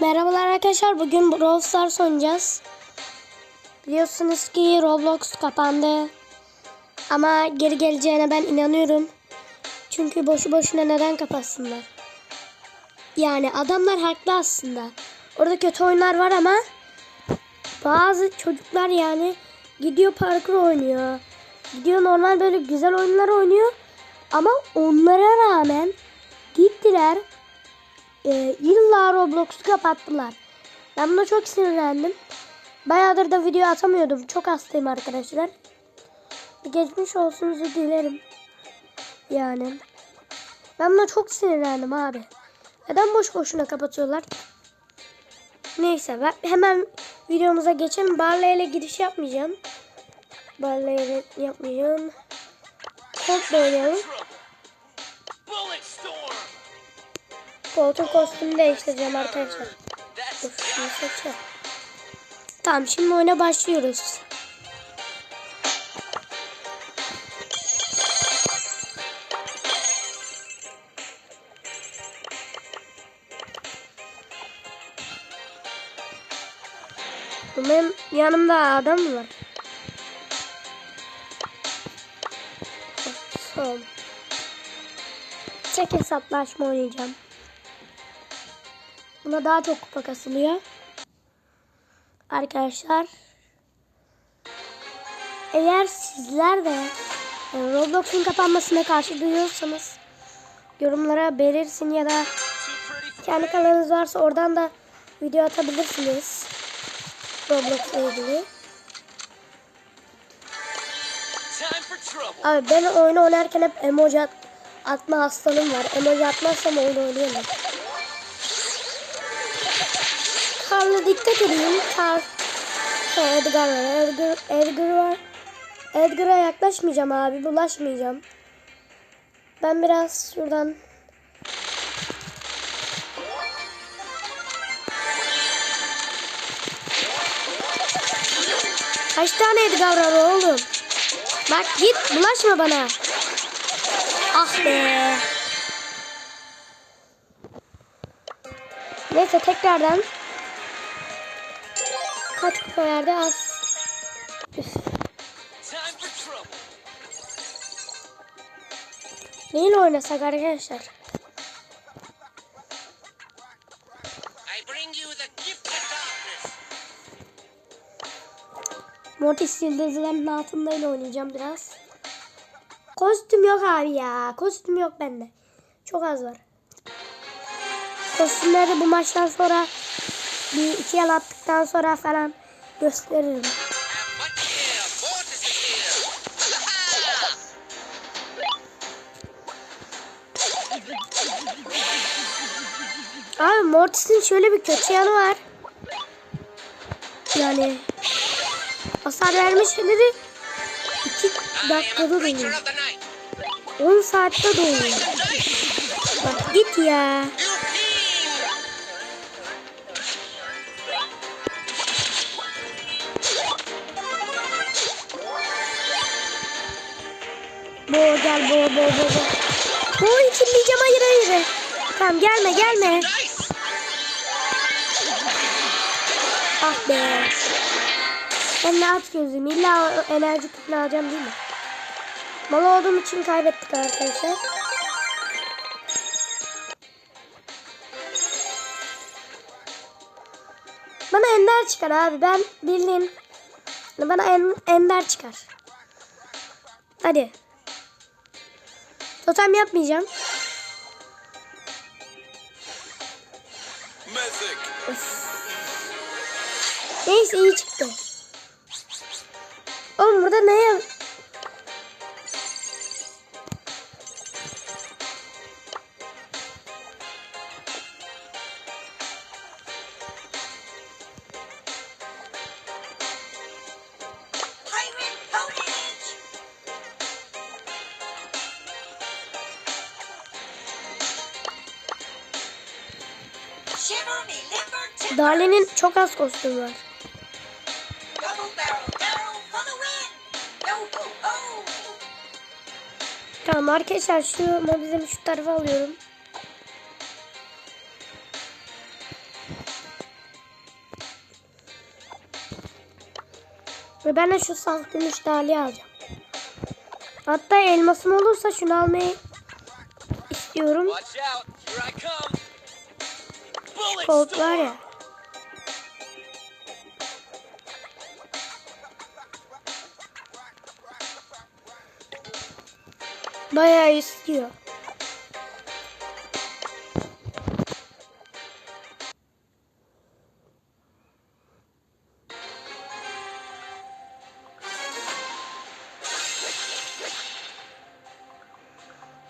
Merhabalar arkadaşlar. Bugün Brawl Stars oynayacağız. Biliyorsunuz ki Roblox kapandı. Ama geri geleceğine ben inanıyorum. Çünkü boşu boşuna neden kapatsınlar? Yani adamlar haklı aslında. Orada kötü oyunlar var ama bazı çocuklar yani gidiyor parkur oynuyor. Gidiyor normal böyle güzel oyunlar oynuyor. Ama onlara rağmen gittiler e, illa Roblox'u kapattılar. Ben buna çok sinirlendim. Bayağıdır da video atamıyordum. Çok hastayım arkadaşlar. Geçmiş olsunuzu dilerim. Yani. Ben buna çok sinirlendim abi. Neden boş boşuna kapatıyorlar? Neyse ben hemen videomuza geçelim. Barley ile giriş yapmayacağım. Barley ile yapmayacağım. Colt oynayalım. Colt'un kostümünü değiştireceğim arkadaşlar. Dur. Tamam şimdi oyuna başlıyoruz. Benim yanımda adam var? Son. Tek hesaplaşma oynayacağım. Buna daha çok kupa kasılıyor. Arkadaşlar. Eğer sizler de e, Roblox'un kapanmasına karşı duyuyorsanız yorumlara belirsin ya da kendi kanalınız varsa oradan da video atabilirsiniz. Roblox'la ilgili. Abi ben oyunu oynarken hep emoji at- atma hastalığım var. Emoji atmazsam oyun oynayamam. Karla dikkat edin. Kar. Ha, Edgar var. Edgar, Edgar var. Edgar'a yaklaşmayacağım abi. Bulaşmayacağım. Ben biraz şuradan Kaç tane Edgar var oğlum? Bak git bulaşma bana. Ah be. Neyse tekrardan. Kaç kupa verdi az. Üf. Neyle oynasak arkadaşlar? Mortis yıldızlarının altındayla oynayacağım biraz. Kostüm yok abi ya. Kostüm yok bende. Çok az var. Kostümleri bu maçtan sonra bir iki yıl attıktan sonra falan gösteririm. Abi Mortis'in şöyle bir kötü yanı var. Yani hasar verme şeyleri 2 dakikada doluyor. of the night. 10 saatte doluyor. Bak git ya. Bo bo bo. Bo içinleyeceğim hayır hayır. Tamam gelme gelme. Ah be. Ben ne aç gözüm. İlla enerji küpünü alacağım değil mi? Mal olduğum için kaybettik arkadaşlar. Bana ender çıkar abi. Ben bildiğin bana en, ender çıkar. Hadi. Totem yapmayacağım. Mythic. Neyse iyi çıktı. Oğlum burada ne ya? Lale'nin çok az kostümü var. Tamam arkadaşlar şu bizim şu tarafa alıyorum. Ve ben de şu saf gümüş dali alacağım. Hatta elmasım olursa şunu almayı istiyorum. Şu kolt var ya. Bayağı istiyor.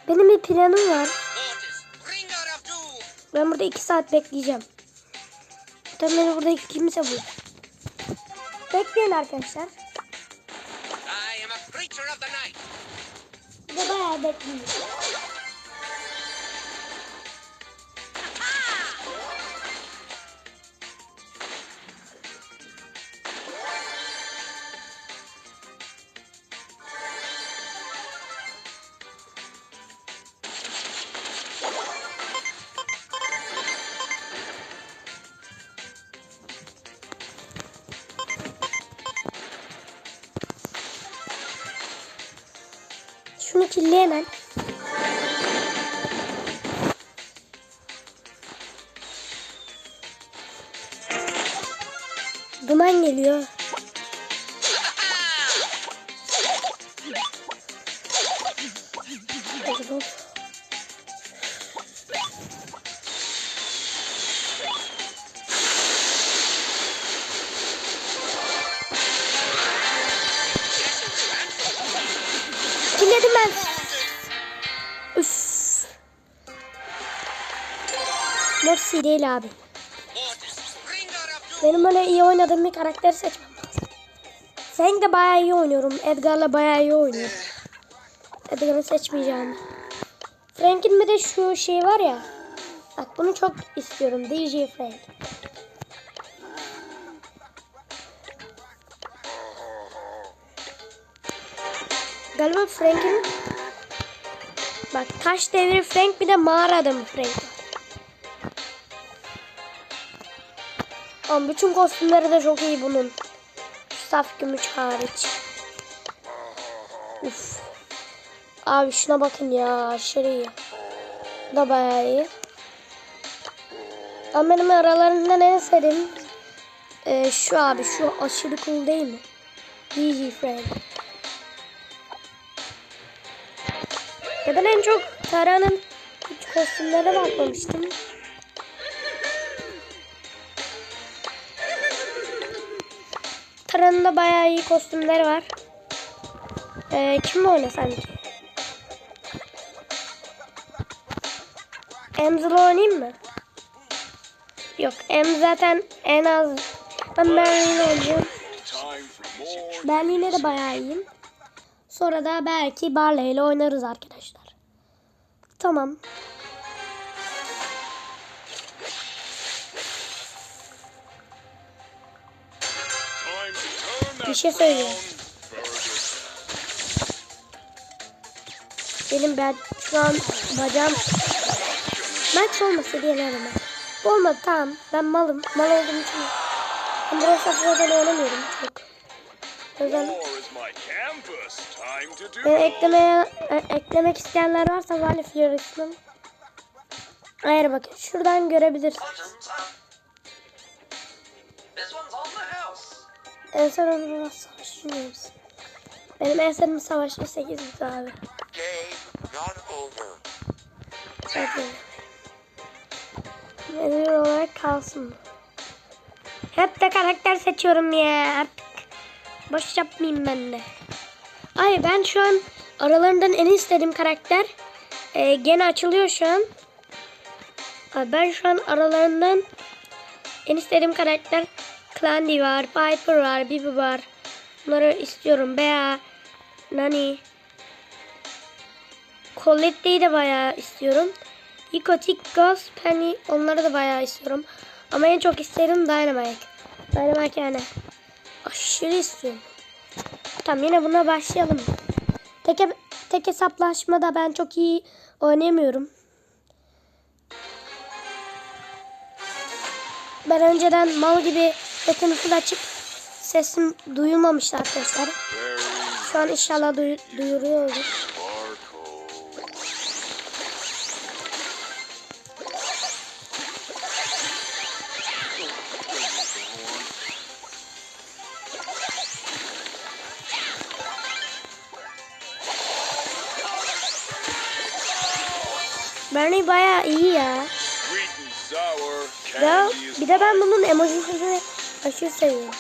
Benim bir planım var. Ben burada iki saat bekleyeceğim. Tabii burada kimse bulur. Bekleyin arkadaşlar. Bir Morsi değil abi. Benim böyle iyi oynadığım bir karakteri seçmem lazım. Frank de bayağı iyi oynuyorum. Edgar'la bayağı iyi oynuyorum. Edgar'ı seçmeyeceğim. Frank'in bir de şu şey var ya. Bak bunu çok istiyorum. DJ Frank. Galiba Frank'in Bak taş devri Frank bir de mağara adamı Frank Ama bütün kostümleri de çok iyi bunun. Saf gümüş hariç. Uf. Abi şuna bakın ya aşırı iyi. Bu da bayağı iyi. Ama benim aralarından en sevdiğim e, şu abi şu aşırı cool değil mi? DJ Frank. Ya ben en çok Tara'nın kostümlere bakmamıştım. Tara'nın da bayağı iyi kostümleri var. Ee, kim oynasam ki? Emzil oynayayım mı? Yok Em zaten en az ben Berlin'le oynayacağım. Berlin'e de bayağı iyiyim. Sonra da belki Barley ile oynarız arkadaşlar. Tamam. Bir şey söyleyeyim. Benim ben şu an bacağım Max olmasa diye ben. Bu olmadı tamam. Ben malım. Mal olduğum için. Ben buraya zaten oynamıyorum çok. Yüzden ben eklemeye, e- eklemek isteyenler varsa Vali Flores'ın Hayır bakın şuradan görebilirsiniz. This one's on the house! En son onu savaşıyoruz. Benim en sevdiğim savaşçı 8 abi. Game not over. Hadi. Menü olarak kalsın. Hep de karakter seçiyorum ya artık. Boş yapmayayım ben de. Ay ben şu an aralarından en istediğim karakter e, gene açılıyor şu an. Ay, ben şu an aralarından en istediğim karakter Clandy var, Piper var, Bibi var. Bunları istiyorum. Bea, Nani, Colette'yi de bayağı istiyorum. Ikotik, Ghost, Penny onları da bayağı istiyorum. Ama en çok isterim Dynamite. Dynamite yani. Aşırı istiyorum. Tamam yine buna başlayalım. Tek, tek hesaplaşmada ben çok iyi oynayamıyorum. Ben önceden mal gibi yetenekli açıp sesim duyulmamıştı arkadaşlar. Şu an inşallah duy duyuruyoruz. Bernie bayağı iyi ya. Ya bir de ben bunun emojisini aşırı seviyorum.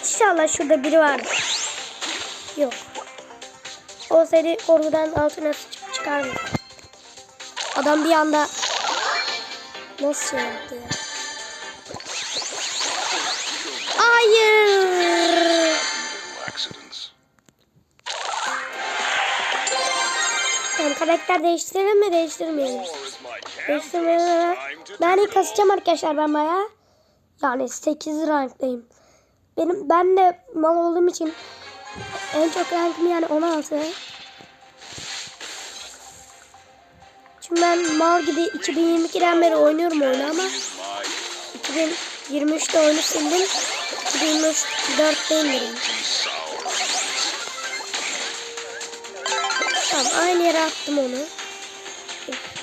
İnşallah şurada biri vardır. Yok. Olsaydı korkudan altına sıçıp çıkardı. Adam bir anda nasıl şey yaptı ya? Karakter değiştirelim mi değiştirmeyelim Değiştirmeyelim Ben ilk kasacağım arkadaşlar ben bayağı. Yani 8 ranktayım. Benim ben de mal olduğum için en çok rankım yani 16. Çünkü ben mal gibi 2022'den beri oynuyorum oyunu ama my 2023'te oyunu sildim. 2024'te indirdim. Tamam aynı yere attım onu.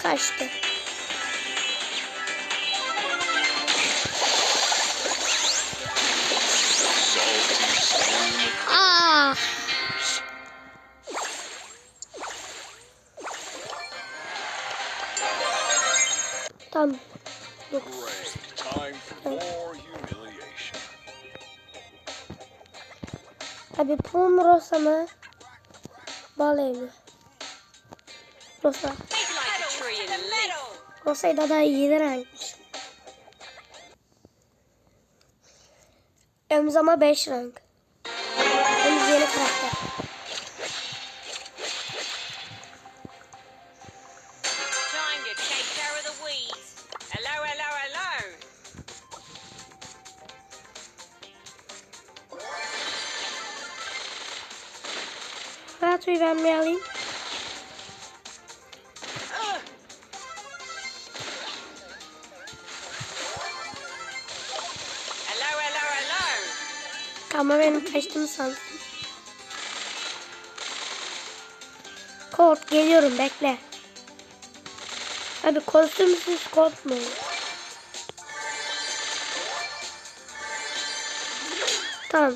Kaçtı. Aa! Tamam. Yok. Abi Pum Rosa mı? Baley mi? Rosa. Like a tree in the middle. Rosa'yı da daha iyi renkmiş. Ömz ama Ama benim kaçtığımı sandım. Colt geliyorum bekle. Abi kostümsüz Colt mu? Tamam.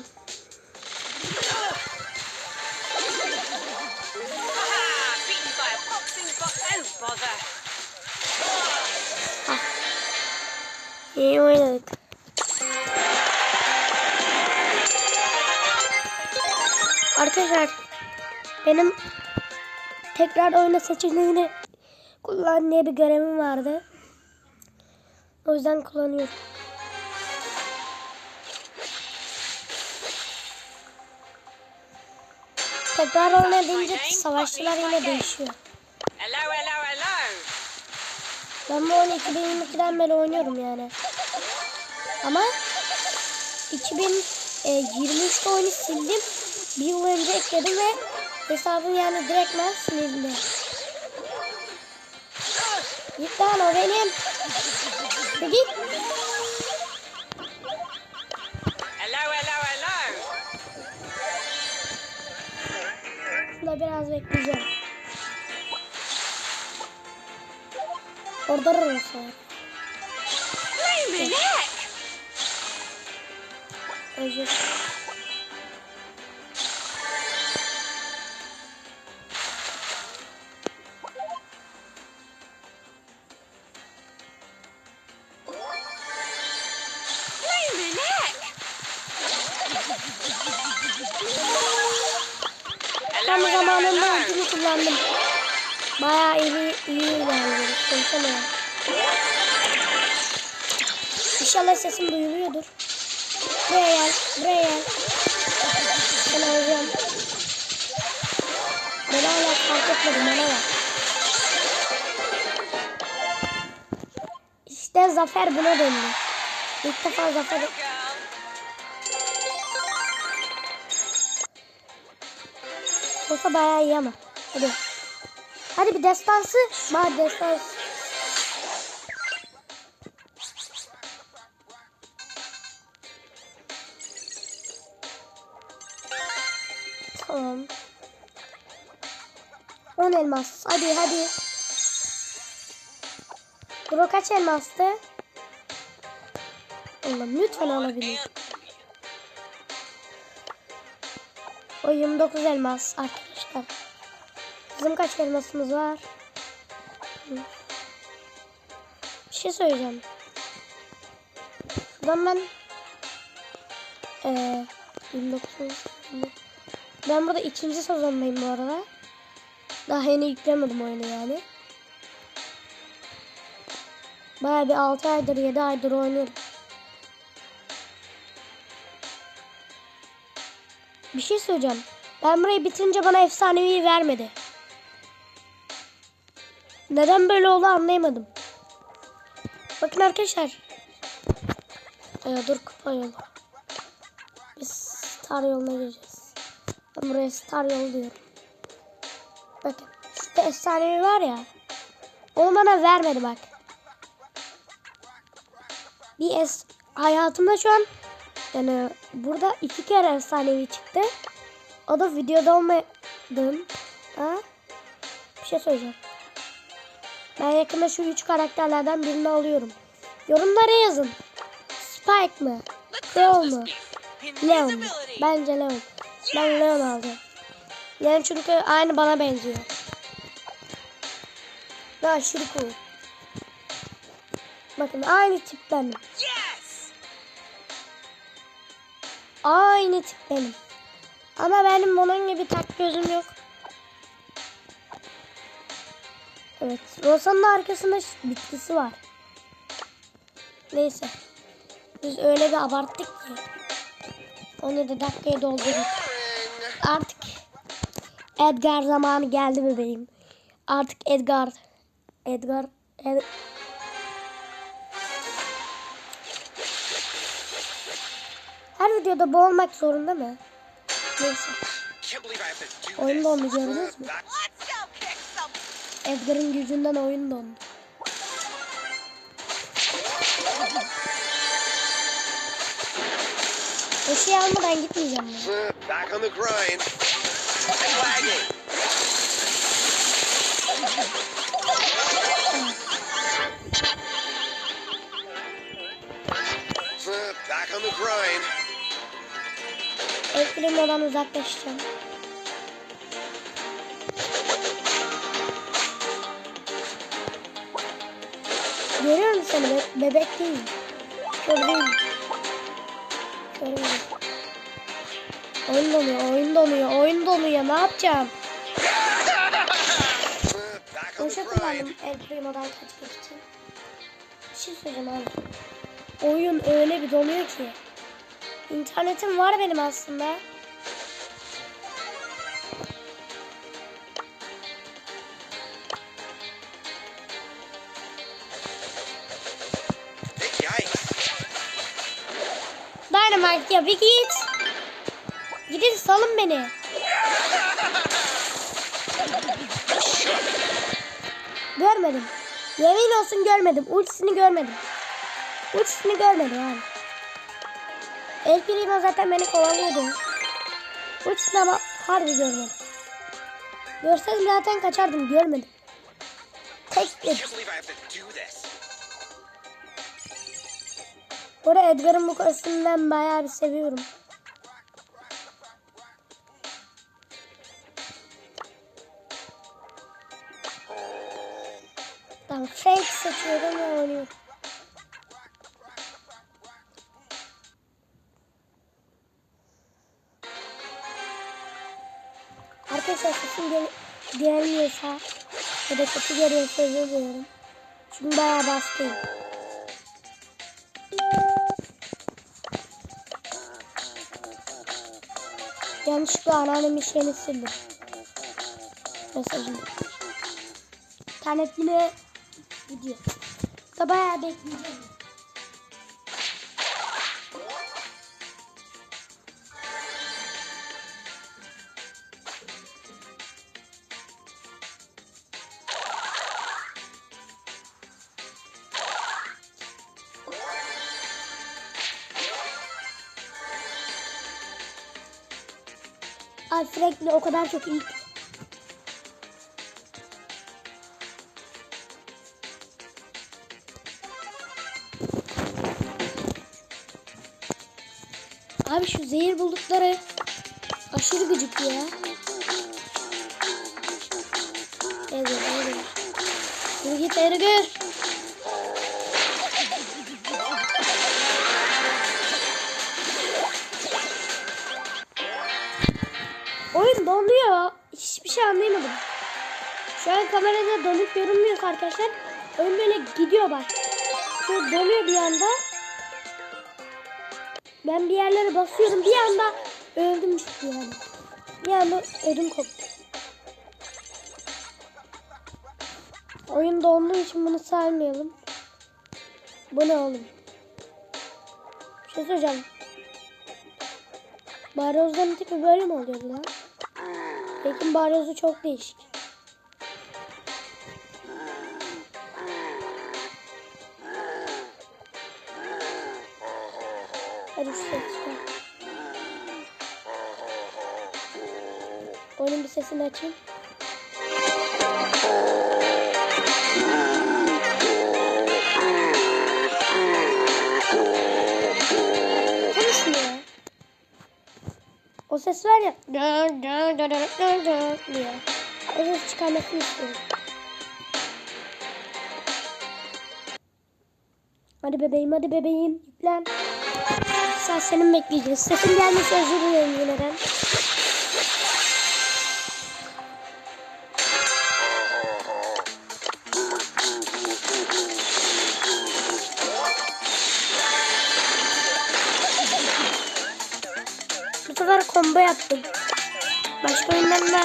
Tekrar oyna seçeneğini kullan diye bir görevim vardı. O yüzden kullanıyorum. Tekrar oyna deyince savaşçılar yine değişiyor. Hello, hello, hello. Ben bu oyunu 2022'den beri oynuyorum yani. Ama 2023'te oyunu sildim. Bir yıl önce ekledim ve hesabım yani direktmen silindi. Git lan o benim. Bir git. Hello, hello, hello. Şurada biraz bekleyeceğim. Orada Rosa var. Özür. Blimey İnşallah sesim duyuluyordur. Buraya gel, buraya gel. Ben alacağım. Ben hala fark etmedim, bana bak. İşte zafer buna döndü. İlk defa zafer... Olsa bayağı iyi ama. Hadi. Hadi bir destansı. Bari destansı. Tamam. 10 elmas. Hadi hadi. Bro kaç elmastı? Allah'ım lütfen alabilir. O 29 elmas arkadaşlar. Bizim kaç elmasımız var? Bir şey söyleyeceğim. Şuradan ben ee, 29 Ben burada ikinci sezondayım bu arada. Daha yeni yüklemedim oyunu yani. Baya bir 6 aydır 7 aydır oynuyorum. Bir şey söyleyeceğim. Ben burayı bitirince bana efsanevi vermedi. Neden böyle oldu anlayamadım. Bakın arkadaşlar. Ee, dur kupa yolu. Biz star yoluna gireceğiz. Buraya star yolu diyorum. Bakın. Şurada efsanevi var ya. Onu bana vermedi bak. Bir es hayatımda şu an yani burada iki kere efsanevi çıktı. O da videoda olmadım. Ha? Bir şey söyleyeceğim. Ben yakında şu üç karakterlerden birini alıyorum. Yorumlara yazın. Spike mı? Crow mu? Leon. Bence Leon. Ben Leon alacağım. Leon çünkü aynı bana benziyor. Ve aşırı cool. Bakın aynı tip benim. Yes! Aynı tip benim. Ama benim bunun gibi tak gözüm yok. Evet. Rosa'nın arkasında bitkisi var. Neyse. Biz öyle bir abarttık ki. 17 dakikayı doldurduk. Artık Edgar zamanı geldi bebeğim. Artık Edgar. Edgar. Ed- Her videoda bu olmak zorunda mı? Neyse. Oyun dondu gördünüz mü? Edgar'ın gücünden oyun dondu. Şey almadan gitmeyeceğim ben. Back on the grind. And lagging. Back on the grind. El primodan uzaklaşacağım. Görüyor musun seni? Be- bebek değil. Kör değil. Oyun donuyor, oyun donuyor, oyun donuyor. Ne yapacağım? Boşa kullandım El Primo'dan kaçmak için. Bir şey söyleyeceğim abi. Oyun öyle bir donuyor ki. İnternetim var benim aslında. Dynamite ya bir git. Gidin salın beni. Görmedim. Yemin olsun görmedim. Ultisini görmedim. Ultisini görmedim abi. El Primo zaten beni kovalıyordu. Ultisini ama harbi görmedim. Görseydim zaten kaçardım. Görmedim. Tek dedim. Bu arada Edgar'ın bu kostümünden bayağı bir seviyorum. Tamam Frank seçiyorum ve oynuyorum. Arkadaşlar sesim gel gelmiyorsa ya da kötü geliyorsa özür diliyorum. Çünkü bayağı bastım. Yanlışlıkla anneannemin şeyini sildim. Mesajını. İnternet yine gidiyor. Da bayağı bekleyeceğiz. O kadar çok iyi zehir buldukları aşırı gıcık ya. Evet, evet. Yürü git Ergür. Oyun donuyor. Hiçbir şey anlayamadım. Şu an kamerada donup görünmüyor arkadaşlar. Oyun böyle gidiyor bak. Şöyle donuyor bir anda. Ben bir yerlere basıyorum. Bir anda öldüm çıktı yani. Bir anda ödüm koptu. Oyun donduğu için bunu saymayalım. Bu ne oğlum? Bir şey söyleyeceğim. Baryozların tipi böyle mi oluyor lan? Peki baryozu çok değişik. Sesini açayım. O ses var ya. Diye. O ses çıkarmasını istiyorum. Hadi bebeğim hadi bebeğim yüklen. Sen senin bekleyeceğiz. Sesin gelmesi özür dilerim yineden. Yaptım. Başka oyunlarla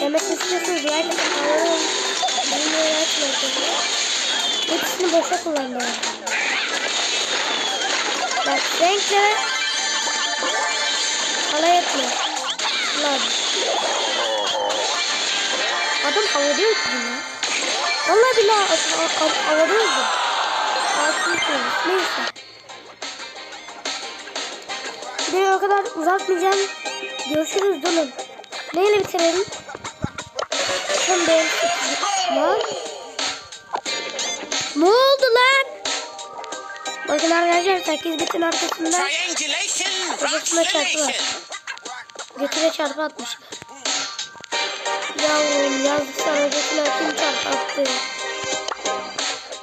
demek istiyorsunuz. Like olun. Bilmeyi açmayın. Hepsini boşa kullandım. Bak renkle alay etme. Lan. Adam havada uçtu ya. Vallahi ha- havada uçtu. Altını koymuş. Neyse. Videoyu o kadar uzatmayacağım. Görüşürüz durun. Neyle bitirelim? Bir Lan. Ne oldu lan? Bakın arkadaşlar 8 bitin arkasında Kafasına çarpı var. götüre çarpı atmışlar. Yavrum yazık sana götüne kim çarpı attı?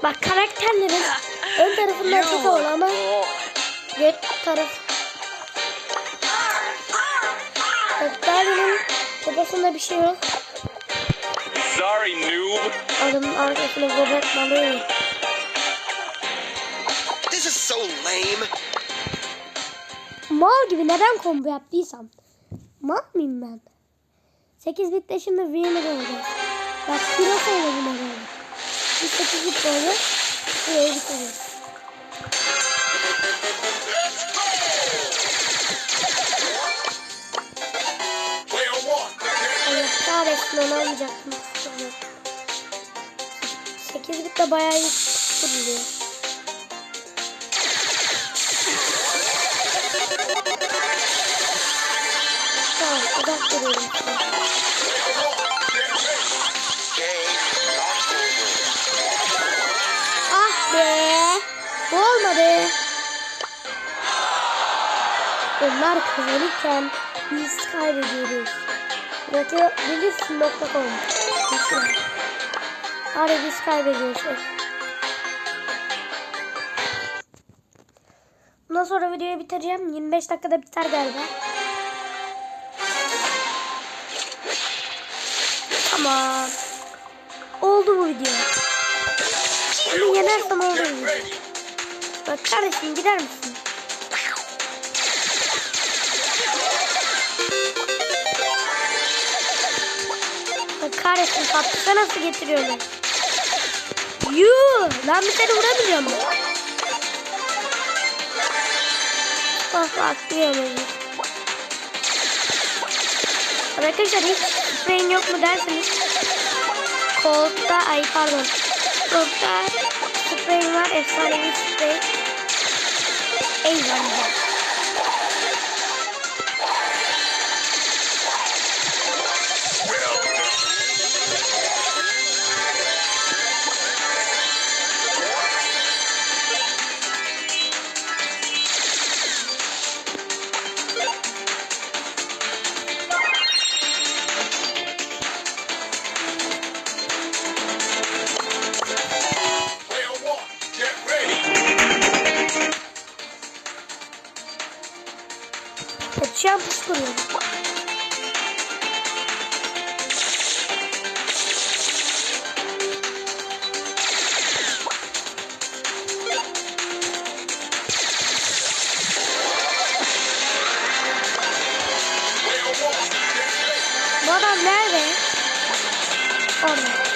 Bak karakterlerin ön tarafından çok havalı ama göt taraf Bak Darwin'in kafasında bir şey yok. Sorry, noob. Adamın arkasında göbek balığı yok. This is so lame. Mal gibi neden combo yaptıysam. Mal mıyım ben? 8 bitte şimdi winner olacak. Bak kilo sayıladım herhalde. Biz 8 bit olacak. Buraya biteceğiz. Onu almayacaktım. 8 bit de bayağı iyi kuruluyor. Tamam uzak duruyorum. Ah be. Bu olmadı. Onlar kazanırken biz kaybediyoruz. Bırakabilirsin.com Hadi biz kaybediyoruz. Bundan sonra videoyu bitireceğim. 25 dakikada biter galiba. Tamam. Oldu bu video. Şimdi yenersem oldu. Bak kardeşim gider misin? Kahretsin patlısa nasıl getiriyorlar? Yuh! Lan bir seni vuramıyor mu? Bak bak diyemedim. Arkadaşlar hiç spreyin yok mu derseniz Koltukta ay pardon Koltukta spreyim var efsanevi sprey Eyvallah Orada.